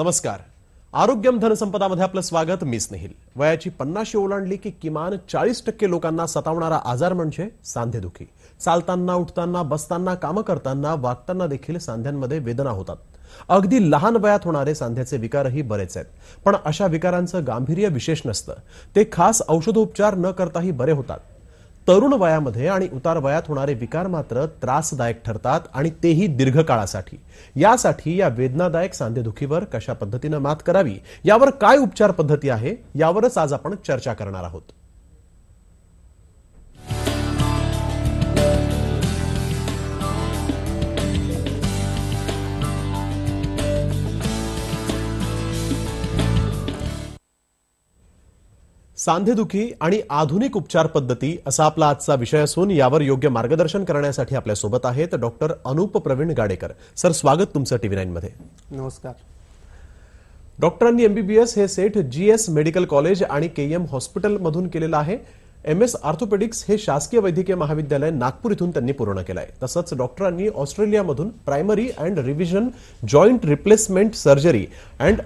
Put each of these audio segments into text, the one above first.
नमस्कार. आरोग्यम धनसंपदामध्ये आपलं स्वागत मी स्नेहिल. वयाची पन्नाशी ओलांडली की किमान चाळीस टक्के लोकांना सतावणारा आजार म्हणजे सांधेदुखी. चालताना उठताना बसताना कामं करताना वागताना देखील सांध्यांमध्ये वेदना होतात. अगदी लहान वयात होणारे सांध्याचे विकारही बरेच आहेत. पण अशा विकारांचं गांभीर्य विशेष नसतं. ते खास औषधोपचार न करताही बरे होतात. तरुण वयामध्ये आणि उतार वयात होणारे विकार मात्र त्रासदायक ठरतात आणि तेही दीर्घकाळासाठी. यासाठी या वेदनादायक सांधेदुखीवर कशा पद्धतीनं मात करावी यावर काय उपचार पद्धती आहे यावरच आज आपण चर्चा करणार आहोत. सांधेदुखी आणि आधुनिक उपचार पद्धती असा आपला आजचा विषय असून यावर योग्य मार्गदर्शन करण्यासाठी आपल्यासोबत आहेत डॉक्टर अनुप प्रवीण गाडेकर. सर स्वागत तुमचं टीव्ही नाईन मध्ये नमस्कार. डॉक्टरांनी एमबीबीएस हे Seth G S medical college आणि के एम हॉस्पिटलमधून केलेलं आहे. एम एस आर्थोपेडिक्स हे शासकीय वैद्यकीय महाविद्यालय नागपूर इथून त्यांनी पूर्ण केलं आहे तसंच डॉक्टरांनी ऑस्ट्रेलियामधून primary and revision joint replacement surgery and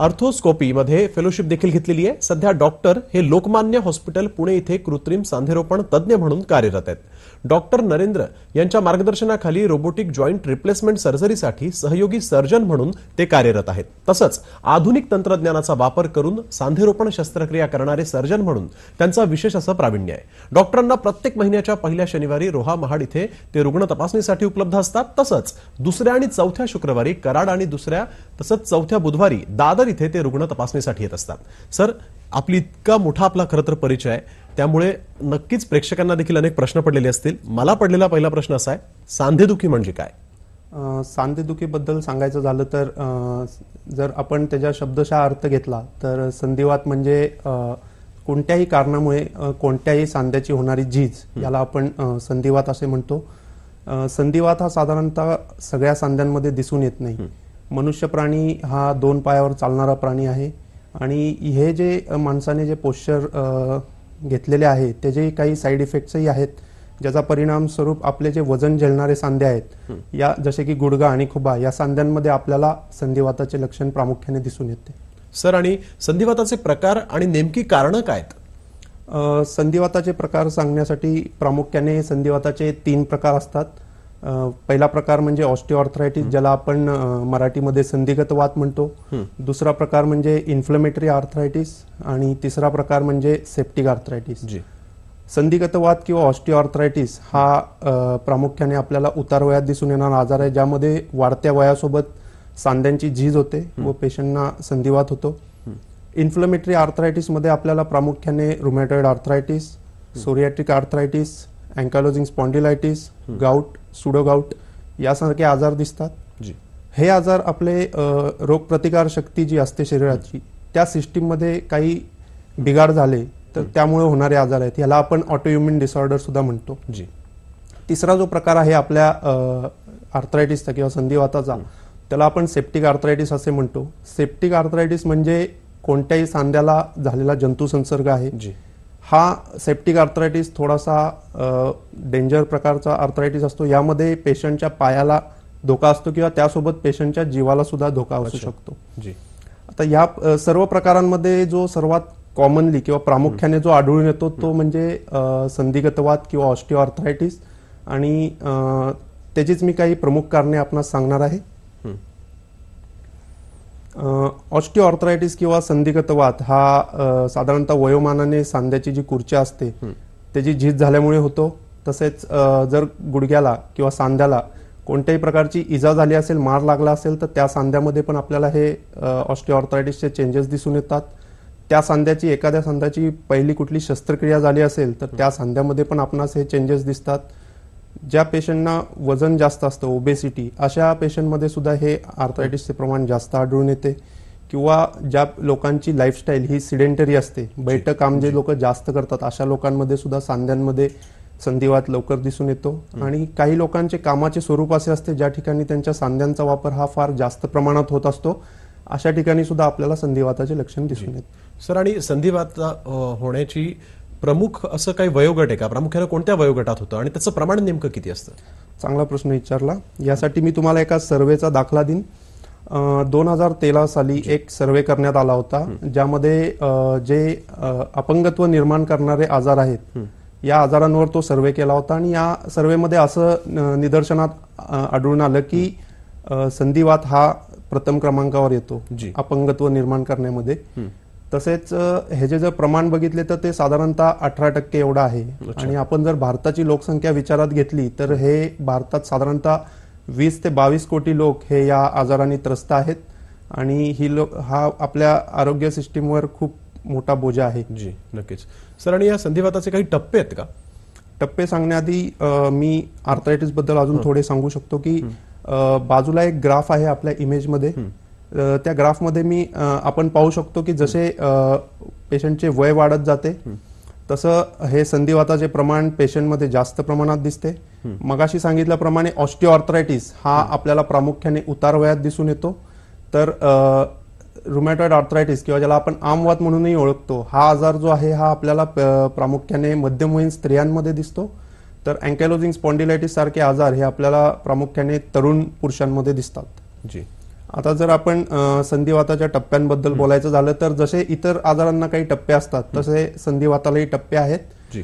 अर्थोस्कोपीमध्ये fellowship देखील घेतलेली आहे. सध्या डॉक्टर हे लोकमान्य हॉस्पिटल पुणे इथे कृत्रिम सांधेरोपण तज्ज्ञ म्हणून कार्यरत आहेत. डॉक्टर नरेंद्र यांच्या मार्गदर्शनाखाली रोबोटिक जॉईंट रिप्लेसमेंट सर्जरीसाठी सहयोगी सर्जन म्हणून ते कार्यरत आहेत. तसंच आधुनिक तंत्रज्ञानाचा वापर करून सांधेरोपण शस्त्रक्रिया करणारे सर्जन म्हणून त्यांचा विशेष असं प्रावीण्य आहे. डॉक्टरांना प्रत्येक महिन्याच्या पहिल्या शनिवारी रोहा महाड इथे ते रुग्ण तपासणीसाठी उपलब्ध असतात. तसंच दुसऱ्या आणि चौथ्या शुक्रवारी कराड आणि दुसऱ्या तसंच चौथ्या बुधवारी दादर इथे ते रुग्ण तपासणीसाठी येत असतात. सर आपली इतका मोठा आपला खरं तर परिचय आहे. त्यामुळे नक्कीच प्रेक्षकांना देखील अनेक प्रश्न पडलेले असतील. मला पडलेला पहिला प्रश्न असा आहे सांधेदुखी म्हणजे काय? सांधेदुखीबद्दल सांगायचं झालं तर जर आपण त्याच्या शब्दशः अर्थ घेतला तर संधिवात म्हणजे कोणत्याही कारणामुळे कोणत्याही सांध्याची होणारी झीज याला आपण संधिवात असे म्हणतो. संधिवात हा साधारणतः सगळ्या सांध्यांमध्ये दिसून येत नाही. मनुष्य प्राणी हा दोन पायावर चालणारा प्राणी आहे. आणि हे जे माणसाने जे पोश्चर घेतलेले आहे त्याचे काही साईड इफेक्ट्सही आहेत ज्याचा परिणाम स्वरूप आपले जे वजन झेलणारे सांधे आहेत या जसे की गुडगा आणि खुबा या सांध्यांमध्ये आपल्याला संधिवाताचे लक्षण प्रामुख्याने दिसून येते. सर आणि संधिवाताचे प्रकार आणि नेमकी कारणं काय संधिवाताचे प्रकार सांगण्यासाठी प्रामुख्याने संधिवाताचे तीन प्रकार असतात. पहिला प्रकार म्हणजे ऑस्टिओआर्थरायटिस ज्याला आपण मराठीमध्ये संधिगत वात म्हणतो. दुसरा प्रकार म्हणजे इन्फ्लमेटरी आर्थरायटिस आणि तिसरा प्रकार म्हणजे सेप्टिक आर्थरायटिस जी. संधिगत वात किंवा ऑस्टिओआर्थरायटिस हा प्रामुख्याने आपल्याला उतार वयात दिसून येणारा आजार आहे ज्यामध्ये वाढत्या वयासोबत सांध्यांची झीज होते व पेशंटना संधिवात होतो. इन्फ्लमेटरी आर्थरायटिसमध्ये आपल्याला प्रामुख्याने rheumatoid arthritis psoriatic arthritis ankylosing spondylitis gout pseudogout यासारखे आजार दिसतात. जी. हे आजार आपले रोगप्रतिकार शक्ती जी असते शरीराची त्या सिस्टीममध्ये काही बिघाड झाले तर त्यामुळे होणारे आजार आहेत. याला आपण ऑटोइम्युन डिसऑर्डर सुद्धा म्हणतो. जी. तिसरा जो प्रकार आहे आपल्या आर्थरायटिसचा किंवा संधिवाताचा त्याला आपण सेप्टिक आर्थरायटिस असे म्हणतो. सेप्टिक आर्थरायटिस म्हणजे कोणत्याही सांध्याला झालेला जंतू संसर्ग आहे. जी. हा सेप्टिक आर्थरायटिस थोडासा डेंजर प्रकारचा आर्थरायटिस असतो. यामध्ये पेशंटच्या पायाला धोका असतो किंवा त्यासोबत पेशंटच्या जीवाला सुद्धा धोका असू शकतो. जी. आता या सर्व प्रकारांमध्ये जो सर्वात कॉमनली किंवा प्रामुख्याने जो आढळून येतो तो म्हणजे अ, संधिगतवात किंवा ऑस्टिओआर्थरायटिस आणि अ, त्याचीच मी काही प्रमुख कारणे आपणास सांगणार आहे. ऑस्टिओआर्थरायटिस किंवा संधिगतवात हा साधारणतः वयोमानाने सांध्याची जी खुर्च्या असते त्याची झीज झाल्यामुळे होतो. तसेच जर गुडघ्याला किंवा सांध्याला कोणत्याही प्रकारची इजा झाली असेल मार लागला असेल तर त्या सांध्यामध्ये पण आपल्याला हे ऑस्टिओआर्थरायटिसचे चेंजेस दिसून येतात. त्या सांध्याची एखाद्या सांध्याची पहिली कुठली शस्त्रक्रिया झाली असेल तर त्या सांध्यामध्ये पण आपणास हे चेंजेस दिसतात. ज्या पेशंटना वजन जास्त असतं ओबेसिटी अशा पेशंटमध्ये सुद्धा हे आर्थरायटिसचे प्रमाण जास्त आढळून येते. किंवा ज्या लोकांची लाईफस्टाईल ही सिडेंटरी असते बैठक काम जे लोक जास्त करतात अशा लोकांमध्ये सुद्धा सांध्यांमध्ये संधिवात लवकर दिसून येतो. आणि काही लोकांचे कामाचे स्वरूप असे असते ज्या ठिकाणी त्यांच्या सांध्यांचा वापर हा फार जास्त प्रमाणात होत असतो अशा ठिकाणी सुद्धा आपल्याला संधिवाताचे लक्षण दिसून येते. सर आणि संधिवात होण्याची प्रमुख असं काही वयोगट आहे का? प्रामुख्याने कोणत्या वयोगटात होतं? आणि त्याचं प्रमाण नेमकं किती असतं? चांगला प्रश्न विचारला. यासाठी मी तुम्हाला एका सर्वेचा दाखला देईन. दोन हजार तेरा साली एक सर्वे करण्यात आला होता ज्यामध्ये जे अपंगत्व निर्माण करणारे आजार आहेत या आजारांवर तो सर्वे केला होता. आणि या सर्वेमध्ये असं निदर्शनात आढळून आलं की संधिवात हा प्रथम क्रमांकावर येतो. अपंगत्व निर्माण करण्यामध्ये. तसेच हे जे जर प्रमाण बघितले तर ते साधारणतः अठरा टक्के एवढं आहे. आणि आपण जर भारताची लोकसंख्या विचारात घेतली तर हे भारतात साधारणतः वीस ते बावीस कोटी लोक हे या आजाराने त्रस्त आहेत. आणि ही लोक हा आपल्या आरोग्य सिस्टीमवर खूप मोठा बोजा आहे. जी नक्कीच. सर आणि या संधिवाताचे काही टप्पे आहेत का? टप्पे सांगण्याआधी मी आर्थरायटिसबद्दल अजून थोडे सांगू शकतो की बाजूला एक ग्राफ आहे आपल्या इमेजमध्ये. त्या ग्राफमध्ये मी आपण पाहू शकतो की जसे पेशंटचे वय वाढत जाते तसं हे संधिवाताचे प्रमाण पेशंटमध्ये जास्त प्रमाणात दिसते. मगाशी सांगितल्याप्रमाणे ऑस्टिओआर्थरायटिस हा आपल्याला प्रामुख्याने उतार वयात दिसून येतो. तर रुमॅटॉइड आर्थरायटिस किंवा ज्याला आपण आमवात म्हणूनही ओळखतो हा आजार जो आहे हा आपल्याला प्रामुख्याने मध्यमवयीन स्त्रियांमध्ये दिसतो. तर अँकॅलोजिंग स्पॉन्डिलायटिस सारखे आजार हे आपल्याला प्रामुख्याने तरुण पुरुषांमध्ये दिसतात. जी. आता जर आपण संधिवाताच्या टप्प्यांबद्दल बोलायचं झालं तर जसे इतर आजारांना काही टप्पे असतात तसे संधिवातालाही टप्पे आहेत. जी.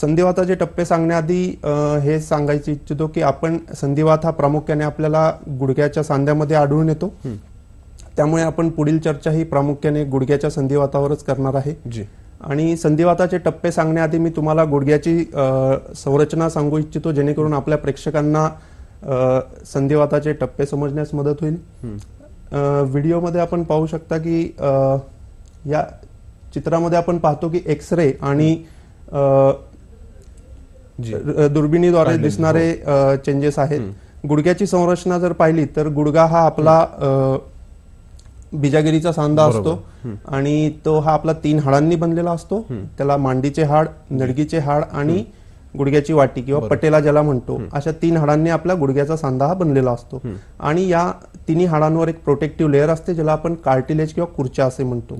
संधिवाताचे टप्पे सांगण्याआधी हे सांगायचे इच्छितो की आपण संधिवात हा प्रामुख्याने आपल्याला गुडघ्याच्या सांध्यामध्ये आढळून येतो. त्यामुळे आपण पुढील चर्चा ही प्रामुख्याने गुडघ्याच्या संधिवातावरच करणार आहे. जी. आणि संधिवाताचे टप्पे सांगण्याआधी मी तुम्हाला गुडघ्याची संरचना सांगू इच्छितो जेणेकरून आपल्या प्रेक्षकांना संधिवाताचे टप्पे समजण्यास मदत होईल. व्हिडिओमध्ये आपण पाहू शकता की या चित्रामध्ये आपण पाहतो की एक्स रे आणि दुर्बिणीद्वारे दिसणारे चेंजेस आहेत. गुडघ्याची संरचना जर पाहिली तर गुडघा हा आपला बिजागिरीचा सांधा. असतो आणि तो हा आपला तीन हाडांनी बनलेला असतो. त्याला मांडीचे हाड नडगीचे हाड आणि गुडघ्याची वाटी किंवा पटेला ज्याला म्हणतो अशा तीन हाडांनी आपला गुडघ्याचा सांधा हा बनलेला असतो. आणि या तिन्ही हाडांवर एक प्रोटेक्टिव्ह लेअर असते ज्याला आपण कार्टिलेज किंवा खुर्च्या असे म्हणतो.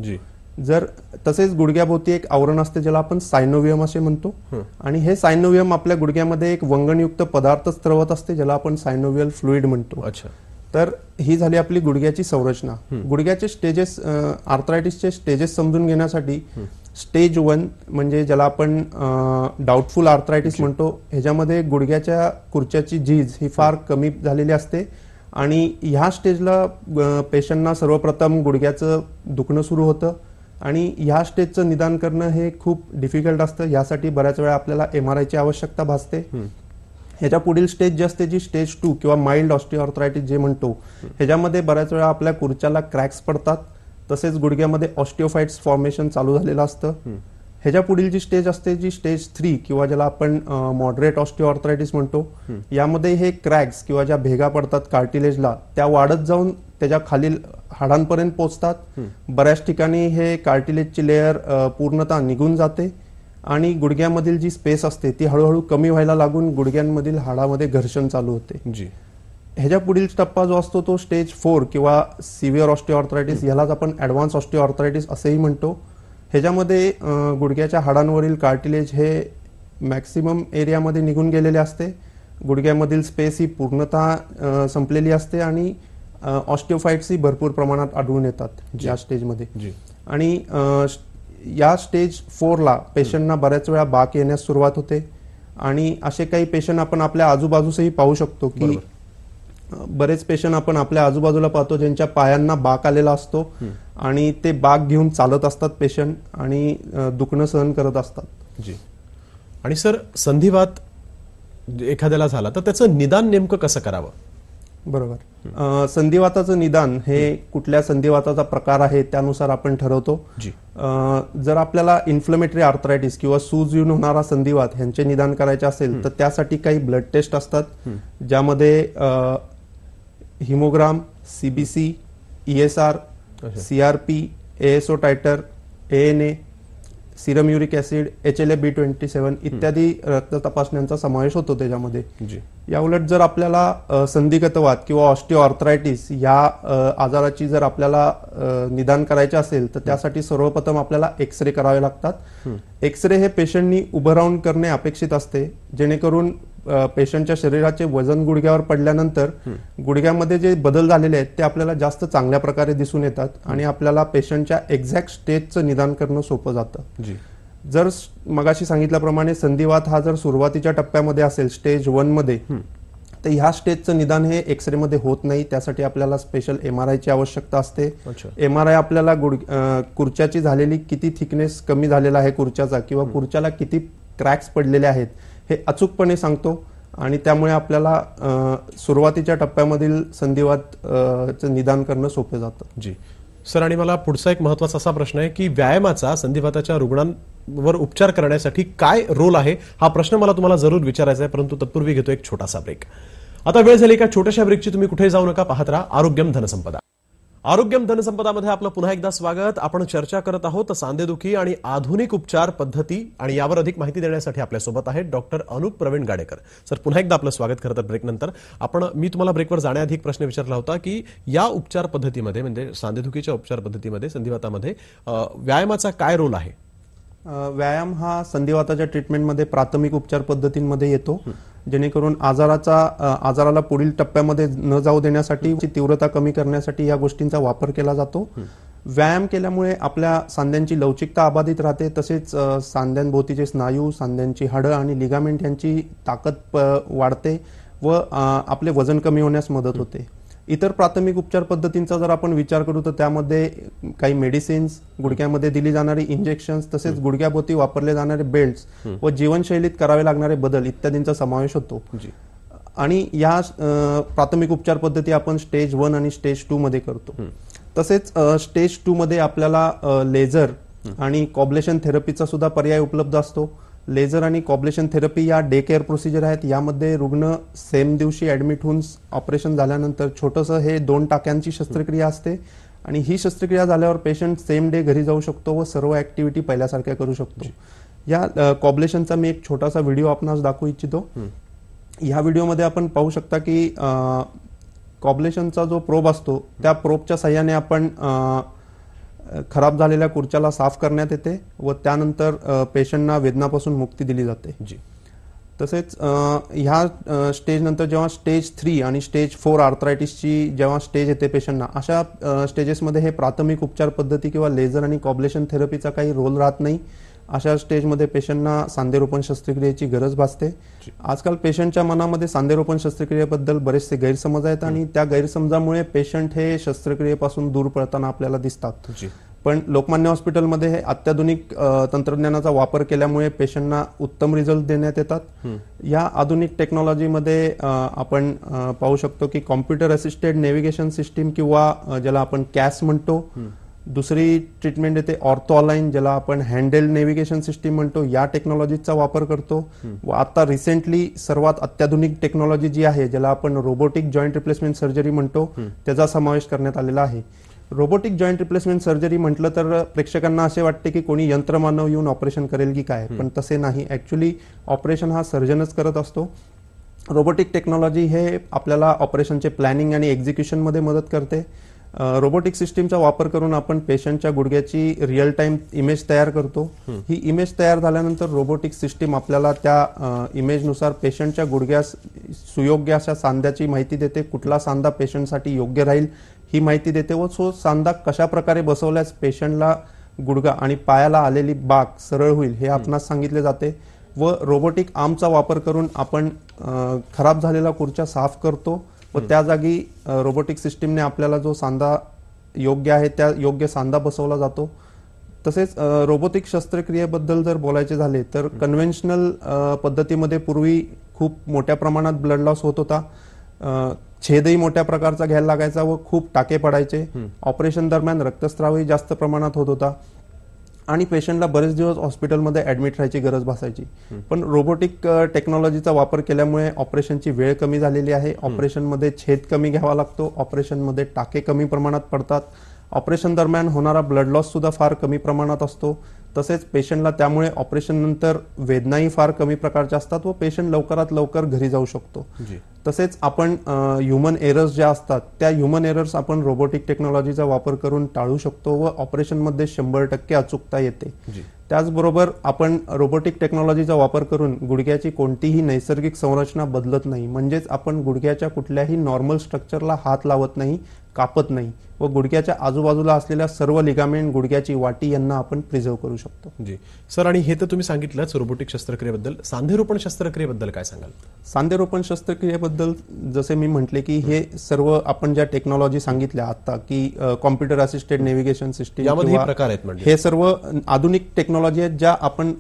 जर तसेच गुडघ्याभोवती एक आवरण असते ज्याला आपण सायनोवियम असे म्हणतो. आणि हे सायनोवियम आपल्या गुडघ्यामध्ये एक वंगणयुक्त पदार्थ स्त्रवत असते ज्याला आपण सायनोवियल फ्लुइड म्हणतो. अच्छा. तर ही झाली आपली गुडघ्याची संरचना. गुडघ्याचे स्टेजेस आर्थरायटिसचे स्टेजेस समजून घेण्यासाठी स्टेज वन म्हणजे ज्याला आपण डाऊटफुल आर्थरायटिस म्हणतो ह्याच्यामध्ये गुडघ्याच्या खुर्च्याची झीज ही फार कमी झालेली असते. आणि ह्या स्टेजला पेशंटना सर्वप्रथम गुडघ्याचं दुखणं सुरू होतं. आणि ह्या स्टेजचं निदान करणं हे खूप डिफिकल्ट असतं. यासाठी बऱ्याच वेळा आपल्याला एम आर आयची आवश्यकता भासते. ह्याच्या पुढील स्टेज जी असते जी स्टेज टू किंवा माइल्ड ऑस्टिओआर्थरायटिस जे म्हणतो ह्याच्यामध्ये बऱ्याच वेळा आपल्या खुर्च्याला क्रॅक्स पडतात. तसेच गुडघ्यामध्ये ऑस्टिओफाइट्स फॉर्मेशन चालू झालेलं असतं. ह्याच्या पुढील जी स्टेज असते जी स्टेज थ्री किंवा ज्याला आपण मॉडरेट ऑस्टिओआर्थरायटिस म्हणतो यामध्ये हे क्रॅक्स किंवा ज्या भेगा पडतात कार्टिलेजला त्या वाढत जाऊन त्याच्या खालील हाडांपर्यंत पोहोचतात बऱ्याच ठिकाणी हे कार्टिलेजची लेअर पूर्णतः निघून जाते आणि गुडघ्यामधील जी स्पेस असते ती हळूहळू कमी व्हायला लागून गुडघ्यांमधील हाडामध्ये घर्षण चालू होते. जी. ह्याच्या पुढील टप्पा जो असतो तो स्टेज फोर किंवा सिव्हिअर ऑस्टिओआर्थरायटिस यालाच आपण ऍडव्हान्स ऑस्टिओआर्थरायटिस असेही म्हणतो. ह्याच्यामध्ये गुडघ्याच्या हाडांवरील कार्टिलेज हे मॅक्सिमम एरियामध्ये निघून गेलेले असते. गुडघ्यामधील स्पेस ही पूर्णतः संपलेली असते आणि ऑस्टिओफाइट्स ही भरपूर प्रमाणात आढळून येतात या स्टेजमध्ये आणि या स्टेज फोरला पेशंटना बऱ्याच वेळा बाक येण्यास सुरुवात होते. आणि असे काही पेशंट आपण आपल्या आजूबाजूसही पाहू शकतो की बरेच पेशंट आपण आपल्या आजूबाजूला पाहतो ज्यांच्या पायांना बाक आलेला असतो आणि ते बाक घेऊन चालत असतात पेशंट आणि दुखणं सहन करत असतात. जी. आणि सर संधिवात एखाद्याला झाला तर त्याचं निदान नेमकं कसं करावं? बरोबर. संधिवाताचं निदान हे कुठल्या संधिवाताचा प्रकार आहे त्यानुसार आपण ठरवतो. जर आपल्याला इन्फ्लमेटरी आर्थरायटिस किंवा सूज येऊन होणारा संधिवात ह्यांचे निदान करायचे असेल तर त्यासाठी काही ब्लड टेस्ट असतात ज्यामध्ये haemogram CBC ESR. CRP ASO titre ANA serum uric acid H L A B twenty seven इत्यादी रक्त तपासण्यांचा समावेश होतो त्याच्यामध्ये. जी. या उलट जर आपल्याला अ, संधिगतवात किंवा ऑस्टिओआर्थरायटिस या आजाराची जर आपल्याला निदान करायचे असेल तर त्यासाठी सर्वप्रथम आपल्याला एक्स रे करावे लागतात. एक्स रे हे पेशंटनी उभं राहून करणे अपेक्षित असते जेणेकरून पेशंटच्या शरीराचे वजन गुडघ्यावर पडल्यानंतर गुडघ्यामध्ये जे बदल झालेले आहेत ते आपल्याला जास्त चांगल्या प्रकारे दिसून येतात आणि आपल्याला पेशंटच्या एक्झॅक्ट स्टेजचं निदान करणं सोपं जातं. जर मगाशी सांगितल्याप्रमाणे संधिवात हा जर सुरुवातीच्या टप्प्यामध्ये असेल स्टेज वनमध्ये तर ह्या स्टेजचं निदान हे एक्सरे मध्ये होत नाही त्यासाठी आपल्याला स्पेशल एम आर ची आवश्यकता असते. एम आर आय आपल्याला गुड खुर्च्याची झालेली किती थिकनेस कमी झालेला आहे खुर्च्याचा किंवा खुर्च्याला किती क्रॅक्स पडलेले आहेत हे अचूकपणे सांगतो आणि त्यामुळे आपल्याला सुरुवातीच्या टप्प्यामधील संधिवात निदान करणं सोपं जातं. जी. सर आणि मला पुढचा एक महत्त्वाचा असा प्रश्न आहे की व्यायामाचा संधिवाताच्या रुग्णांवर उपचार करण्यासाठी काय रोल आहे? हा प्रश्न मला तुम्हाला जरूर विचारायचा आहे परंतु तत्पूर्वी घेतो एक छोटासा ब्रेक आता वेळ झाली एका छोट्याशा ब्रेकची तुम्ही कुठे जाऊ नका पाहत राहा. आरोग्यम धनसंपदा. आरोग्यम धनसंपदामध्ये आपलं पुन्हा एकदा स्वागत. आपण चर्चा करत आहोत सांधेदुखी आणि आधुनिक उपचार पद्धती आणि यावर अधिक माहिती देण्यासाठी आपल्यासोबत आहेत डॉक्टर अनुप प्रवीण गाडेकर. सर पुन्हा एकदा आपलं स्वागत करतात ब्रेकनंतर आपण मी तुम्हाला ब्रेकवर जाण्याआधी एक प्रश्न विचारला होता की या उपचार पद्धतीमध्ये म्हणजे सांधेदुखीच्या उपचार पद्धतीमध्ये संधिवातामध्ये व्यायामाचा काय रोल आहे? व्यायाम हा संधिवाताच्या ट्रीटमेंटमध्ये प्राथमिक उपचार पद्धतींमध्ये येतो. जेणेकरून आजाराचा आजाराला पुढील टप्प्यामध्ये न जाऊ देण्यासाठी तीव्रता कमी करण्यासाठी या गोष्टींचा वापर केला जातो. व्यायाम केल्यामुळे आपल्या सांध्यांची लवचिकता अबाधित राहते. तसेच सांध्यांभोवतीचे स्नायू सांध्यांची हाडं आणि लिगामेंट यांची ताकद वाढते व आपले वजन कमी होण्यास मदत होते. इतर प्राथमिक उपचार पद्धतींचा जर आपण विचार करू तर त्यामध्ये काही मेडिसिन्स गुडघ्यामध्ये दिली जाणारी इंजेक्शन्स तसेच गुडघ्याभोवती वापरले जाणारे बेल्ट्स व जीवनशैलीत करावे लागणारे बदल इत्यादींचा समावेश होतो. आणि या प्राथमिक उपचार पद्धती आपण स्टेज वन आणि स्टेज टू मध्ये करतो. तसेच स्टेज टू मध्ये आपल्याला लेझर आणि कॉब्लेशन थेरपीचा सुद्धा पर्याय उपलब्ध असतो. लेझर आणि कॉब्लेशन थेरपी या डे केअर प्रोसिजर आहेत. यामध्ये रुग्ण सेम दिवशी ऍडमिट होऊन ऑपरेशन झाल्यानंतर छोटंसं हे दोन टाक्यांची शस्त्रक्रिया असते आणि ही शस्त्रक्रिया झाल्यावर पेशंट सेम डे घरी जाऊ शकतो व सर्व ऍक्टिव्हिटी पहिल्यासारख्या करू शकतो. या कॉब्लेशनचा मी एक छोटासा व्हिडिओ आपणास दाखवू इच्छितो. ह्या व्हिडिओमध्ये आपण पाहू शकता की कॉब्लेशनचा जो प्रोब असतो त्या प्रोबच्या साह्याने आपण खराब झालेल्या खुर्च्याला साफ करण्यात येते व त्यानंतर पेशंटना वेदनापासून मुक्ती दिली जाते. जी. तसेच ह्या अ, स्टेज नंतर जेव्हा स्टेज थ्री आणि स्टेज फोर आर्थरायटिसची जेव्हा स्टेज येते पेशंटना अशा स्टेजेसमध्ये हे प्राथमिक उपचार पद्धती किंवा लेझर आणि कॉब्लेशन थेरपीचा काही रोल राहत नाही. अशा स्टेजमध्ये पेशंटना सांधेरोपण शस्त्रक्रियेची गरज भासते. आजकाल पेशंटच्या मनामध्ये सांधेरोपण शस्त्रक्रियेबद्दल बरेचसे गैरसमज आहेत आणि त्या गैरसमजामुळे पेशंट हे शस्त्रक्रियेपासून दूर पळताना आपल्याला दिसतात. पण लोकमान्य हॉस्पिटलमध्ये हे अत्याधुनिक तंत्रज्ञानाचा वापर केल्यामुळे पेशंटना उत्तम रिझल्ट देण्यात येतात. या आधुनिक टेक्नॉलॉजीमध्ये आपण पाहू शकतो की कॉम्प्युटर असिस्टेड नेव्हिगेशन सिस्टीम किंवा ज्याला आपण कॅस म्हणतो दुसरी ट्रीटमेंट येते ऑर्थोअलाईन ज्याला आपण हँडेल नेव्हिगेशन सिस्टीम म्हणतो. या टेक्नॉलॉजीचा वापर करतो. व आता रिसेंटली सर्वात अत्याधुनिक टेक्नॉलॉजी जी आहे ज्याला आपण रोबोटिक जॉईंट रिप्लेसमेंट सर्जरी म्हणतो त्याचा समावेश करण्यात आलेला आहे. रोबोटिक जॉईंट रिप्लेसमेंट सर्जरी म्हटलं तर प्रेक्षकांना असे वाटते की कोणी यंत्रमानव येऊन ऑपरेशन करेल की काय? पण तसे नाही. ऍक्च्युली ऑपरेशन हा सर्जनच करत असतो. रोबोटिक टेक्नॉलॉजी हे आपल्याला ऑपरेशनचे प्लॅनिंग आणि एक्झिक्युशनमध्ये मदत करते. रोबोटिक सिस्टीमचा वापर करून आपण पेशंटच्या गुडघ्याची रिअल टाइम इमेज तयार करतो. ही इमेज तयार झाल्यानंतर रोबोटिक सिस्टीम आपल्याला त्या इमेजनुसार पेशंटच्या गुडघ्यास सुयोग्य अशा सांध्याची माहिती देते. कुठला सांधा पेशंटसाठी योग्य राहील ही माहिती देते व सो सांधा कशा प्रकारे बसवल्यास पेशंटला गुडघा आणि पायाला आलेली बाक सरळ होईल हे आपणास सांगितले जाते. व रोबोटिक आर्मचा वापर करून आपण खराब झालेला खुर्च्या साफ करतो. व त्या जागी रोबोटिक सिस्टीमने आपल्याला जो सांधा योग्य आहे त्या योग्य सांधा बसवला जातो. तसेच रोबोटिक शस्त्रक्रियेबद्दल जर बोलायचे झाले तर कन्व्हेन्शनल पद्धतीमध्ये पूर्वी खूप मोठ्या प्रमाणात ब्लड लॉस होत होता. छेदही मोठ्या प्रकारचा घ्यायला लागायचा व खूप टाके पडायचे. ऑपरेशन दरम्यान रक्तस्रावही जास्त प्रमाणात होत होता. आणि पेशंटला बरेच दिवस हॉस्पिटलमध्ये ऍडमिट राहायची गरज भासायची. पण रोबोटिक टेक्नॉलॉजीचा वापर केल्यामुळे ऑपरेशनची वेळ कमी झालेली आहे. ऑपरेशनमध्ये छेद कमी घ्यावा लागतो. ऑपरेशनमध्ये टाके कमी प्रमाणात पडतात. ऑपरेशन दरम्यान होणारा ब्लड लॉस सुद्धा फार कमी प्रमाणात असतो. तसेच पेशंटला त्यामुळे ऑपरेशन नंतर वेदनाही फार कमी प्रकारच्या असतात व पेशंट लवकरात लवकर घरी जाऊ शकतो. तसेच आपण ह्युमन एरर्स ज्या असतात त्या ह्युमन एरर्स आपण रोबोटिक टेक्नॉलॉजीचा वापर करून टाळू शकतो व ऑपरेशनमध्ये शंभर टक्के अचूकता येते. त्याचबरोबर आपण रोबोटिक टेक्नॉलॉजीचा वापर करून गुडघ्याची कोणतीही नैसर्गिक संरचना बदलत नाही. म्हणजेच आपण गुडघ्याच्या कुठल्याही नॉर्मल स्ट्रक्चरला हात लावत नाही कापत नाही. व गुडघ्याच्या आजूबाजूला असलेल्या सर्व लिगामेंट गुडघ्याची वाटी यांना आपण प्रिझर्व करू शकतो. जी. सर आणि हे तर तुम्ही सांगितलंच रोबोटिक शस्त्रक्रियेबद्दल. सांधेरोपण शस्त्रक्रियेबद्दल काय सांगाल? सांधेरोपण शस्त्रक्रियेबद्दल जसे मी म्हटले की हे सर्व आपण ज्या टेक्नॉलॉजी सांगितल्या आता की कॉम्प्युटर असिस्टेड नेव्हिगेशन सिस्टीम यामध्ये हे प्रकार आहेत म्हणजे. हे सर्व आधुनिक टेक्नॉलॉजी आहेत ज्या आपण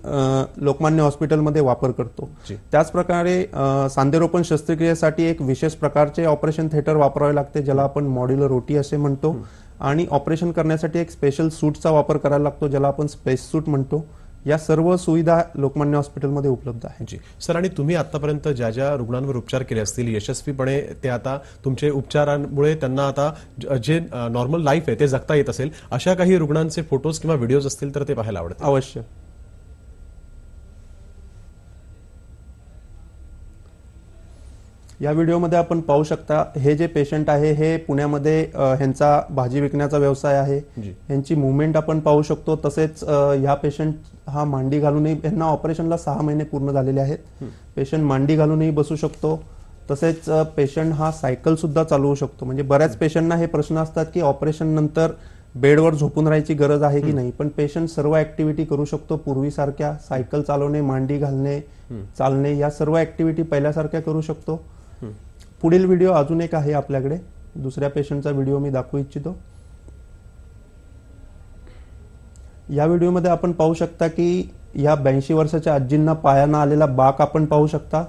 लोकमान्य हॉस्पिटलमध्ये वापर करतो. त्याच प्रकारे सांधेरोपण शस्त्रक्रियेसाठी एक विशेष प्रकारचे ऑपरेशन थिएटर वापरावे लागते ज्याला आपण मॉड्युलर ओटी असे म्हणतो. आणि ऑपरेशन करण्यासाठी एक स्पेशल सूटचा वापर करायला लागतो ज्याला आपण स्पेस सूट म्हणतो. या सर्व सुविधा लोकमान्य हॉस्पिटलमध्ये उपलब्ध आहेत जी. सर आणि तुम्ही आतापर्यंत ज्या ज्या रुग्णांवर उपचार केले असतील यशस्वीपणे ते आता तुमचे उपचारांमुळे त्यांना आता ज- नॉर्मल लाईफ आहे ते जगता येत असेल अशा काही रुग्णांचे फोटोज किंवा व्हिडिओज असतील तर ते पाहायला आवडतील अवश्य. या व्हिडिओमध्ये आपण पाहू शकता हे जे पेशंट आहे हे पुण्यामध्ये ह्यांचा भाजी विकण्याचा व्यवसाय आहे. यांची मुवमेंट आपण पाहू शकतो. तसेच ह्या पेशंट हा मांडी घालूनही यांना ऑपरेशनला सहा महिने पूर्ण झालेले आहेत. पेशंट मांडी घालूनही बसू शकतो. तसेच पेशंट हा सायकल सुद्धा चालवू शकतो. म्हणजे बऱ्याच पेशंटना हे प्रश्न असतात की ऑपरेशन नंतर बेडवर झोपून राहायची गरज आहे की नाही. पण पेशंट सर्व ऍक्टिव्हिटी करू शकतो. पूर्वीसारख्या सायकल चालवणे मांडी घालणे चालणे या सर्व ऍक्टिव्हिटी पहिल्यासारख्या करू शकतो. पुढील व्हिडिओ अजून एक आहे आपल्याकडे. दुसऱ्या पेशंटचा व्हिडिओ मी दाखवू इच्छितो. या व्हिडिओमध्ये आपण पाहू शकता की या ब्याऐंशी वर्षाच्या आजींना पायानं आलेला बाक आपण पाहू शकता.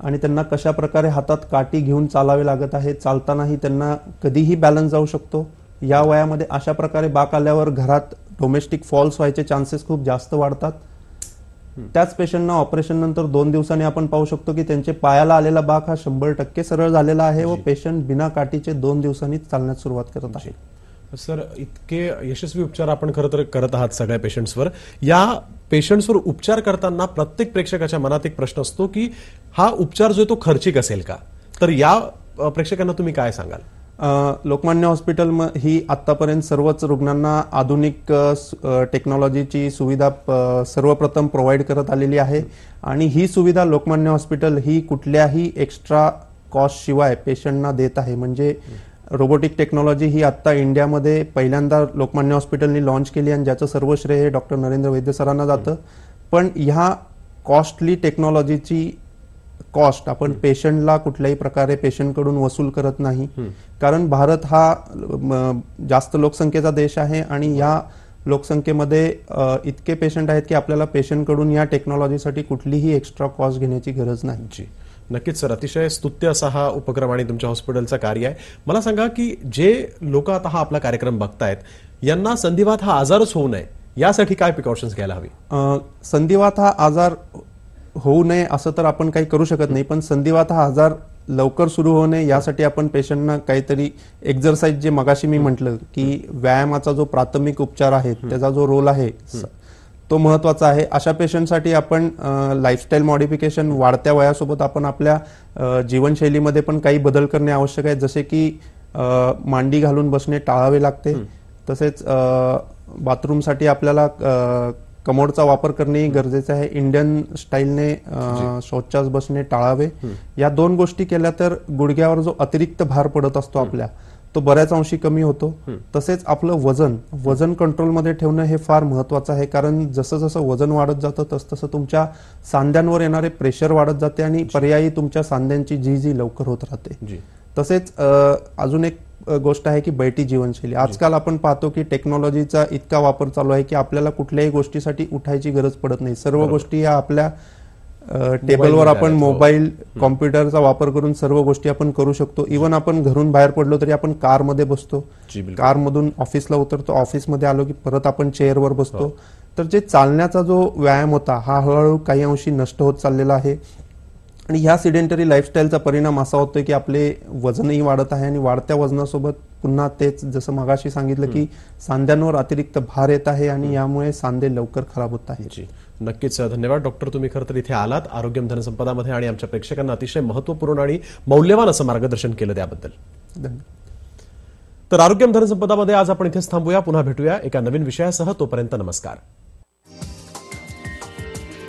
आणि त्यांना कशा प्रकारे हातात काठी घेऊन चालावे लागत आहे चालतानाही त्यांना कधीही बॅलन्स जाऊ शकतो. या वयामध्ये अशा प्रकारे बाक आल्यावर घरात डोमेस्टिक फॉल्स व्हायचे चान्सेस खूप जास्त वाढतात. त्याच पेशंटना ऑपरेशन नंतर दोन दिवसांनी आपण पाहू शकतो की त्यांचे पायाला आलेला बाक हा शंभर टक्के सरळ झालेला आहे व पेशंट बिना काठीचे दोन दिवसांनीच चालण्यास सुरुवात करत आहे. सर इतके यशस्वी उपचार आपण खरं तर करत आहात सगळ्या पेशंट्सवर या पेशंट्सवर उपचार करताना प्रत्येक प्रेक्षकाच्या मनात एक प्रश्न असतो की हा उपचार जो आहे तो खर्चिक असेल का? तर या प्रेक्षकांना तुम्ही काय सांगाल? लोकमान्य हॉस्पिटल ही आतापर्यंत सर्वच रुग्णांना आधुनिक टेक्नॉलॉजीची सुविधा सर्वप्रथम प्रोव्हाइड करत आलेली आहे. आणि ही सुविधा लोकमान्य हॉस्पिटल ही कुठल्याही एक्स्ट्रा कॉस्ट शिवाय पेशंटना देत आहे. म्हणजे रोबोटिक टेक्नॉलॉजी ही आता इंडियामध्ये पहिल्यांदा लोकमान्य हॉस्पिटलनी लॉन्च केली आणि ज्याचं सर्व श्रेय हे डॉक्टर नरेंद्र वैद्य सरांना जातं. पण ह्या कॉस्टली टेक्नॉलॉजीची कॉस्ट आपण पेशंटला कुठल्याही प्रकारे पेशंटकडून वसूल करत नाही. कारण भारत हा जास्त लोकसंख्येचा देश आहे आणि या लोकसंख्येमध्ये इतके पेशंट आहेत की आपल्याला पेशंटकडून या टेक्नॉलॉजीसाठी कुठलीही एक्स्ट्रा कॉस्ट घेण्याची गरज नाही. जी. नक्कीच सर. अतिशय स्तुत्य असा हा उपक्रम आणि तुमच्या हॉस्पिटलचा कार्य आहे. मला सांगा की जे लोक आता हा आपला कार्यक्रम बघतायत यांना संधिवात हा आजारच होऊ नये यासाठी काय प्रिकॉशन्स घ्यायला हवी? संधिवात हा आजार होऊ नये असं तर आपण काही करू शकत नाही पण संधिवात हा आजार लवकर सुरू होऊ नये यासाठी आपण पेशंटना काहीतरी एक्झरसाइज जे मगाशी मी म्हटलं की व्यायामाचा जो प्राथमिक उपचार आहे त्याचा जो रोल आहे तो महत्त्वाचा आहे. अशा पेशंटसाठी आपण लाईफस्टाईल मॉडिफिकेशन वाढत्या वयासोबत आपण आपल्या जीवनशैलीमध्ये पण काही बदल करणे आवश्यक आहे. जसे की मांडी घालून बसणे टाळावे लागते. तसेच बाथरूमसाठी आपल्याला कमोडचा वापर करणे गरजेचे आहे. इंडियन स्टाईलने शौचास बसणे टाळावे. या दोन गोष्टी केल्या तर गुडघ्यावर जो अतिरिक्त भार पडत असतो आपल्या तो बऱ्याच अंशी कमी होतो. तसेच आपलं वजन वजन कंट्रोलमध्ये ठेवणं हे फार महत्वाचं आहे. कारण जसं जसं वजन वाढत जातं तस तसं तुमच्या सांध्यांवर येणारे प्रेशर वाढत जाते आणि पर्यायी तुमच्या सांध्यांची जी जी लवकर होत राहते. तसेच अजून एक गोष्ट आहे की बैठी जीवनशैली. आजकाल आपण पाहतो की टेक्नॉलॉजीचा इतका वापर चालू आहे की आपल्याला कुठल्याही गोष्टीसाठी उठायची गरज पडत नाही. सर्व गोष्टी या आपल्या टेबलवर आपण हो. मोबाईल कॉम्प्युटरचा वापर करून सर्व गोष्टी आपण करू शकतो. इव्हन आपण घरून बाहेर पडलो तरी आपण कारमध्ये बसतो. कारमधून ऑफिसला उतरतो. ऑफिसमध्ये आलो की परत आपण चेअरवर बसतो. तर जे चालण्याचा जो व्यायाम होता हा हळूहळू काही अंशी नष्ट होत चाललेला आहे. आणि ह्या सिडेंटरी लाईफस्टाईलचा परिणाम असा होतोय की आपले वजनही वाढत आहे आणि वाढत्या वजनासोबत पुन्हा तेच जसं मगाशी सांगितलं की सांध्यांवर अतिरिक्त भार येत आहे आणि यामुळे सांधे लवकर खराब होत आहेत. जी. नक्कीच धन्यवाद. डॉक्टर तुम्ही खरं तर इथे आलात आरोग्यम धनसंपदामध्ये आणि आमच्या प्रेक्षकांना अतिशय महत्त्वपूर्ण आणि मौल्यवान असं मार्गदर्शन केलं त्याबद्दल. धन्यवाद. तर आरोग्यम धनसंपदामध्ये आज आपण इथेच थांबूया पुन्हा भेटूया एका नवीन विषयासह. तोपर्यंत नमस्कार.